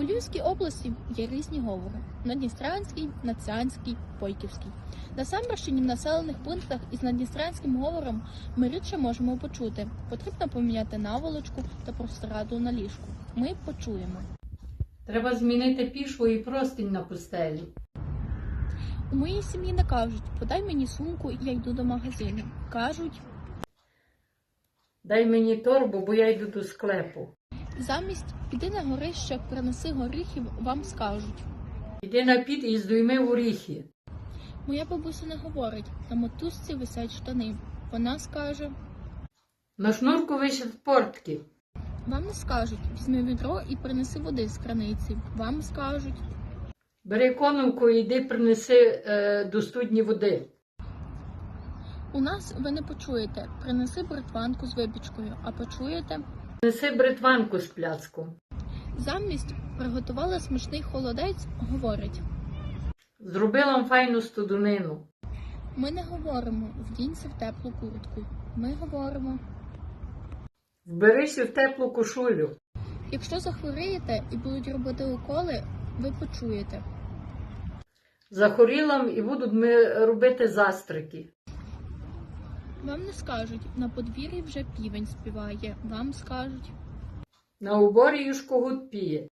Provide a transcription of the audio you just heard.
У Львівській області є різні говори: надністранський, націанський, пойківський. Насамперед, в населених пунктах із надністранським говором ми рідше можемо почути. Потрібно поміняти наволочку та простираду на ліжку. Ми почуємо. Треба змінити пішву і простінь на пустелі. У моїй сім'ї не кажуть, подай мені сумку, я йду до магазину. Кажуть, Дай мені торбу, бо я йду до склепу. Замість піди на горище, принеси горіхів, вам скажуть. Іди на піт і здуйми в оріхи. Моя бабуся не говорить, на мотузці висять штани. Вона скаже, На шнурку висять портки. вам не скажуть, візьми відро і принеси води з краниці. Вам скажуть, Бери коновку і йди принеси е, до студні води. у нас ви не почуєте, принеси бритванку з випічкою, а почуєте, Неси бритванку з пляцком. замість приготували смачний холодець, говорять. Зробила файну студунину. Ми не говоримо вдінься в теплу куртку. Ми говоримо. Вберися в теплу кошулю. Якщо захворієте і будуть робити уколи, ви почуєте. Захоріла і будуть ми робити застрики. Вам не скажуть, на подвір'ї вже півень співає. Вам скажуть. На уборі юшкогуд піє.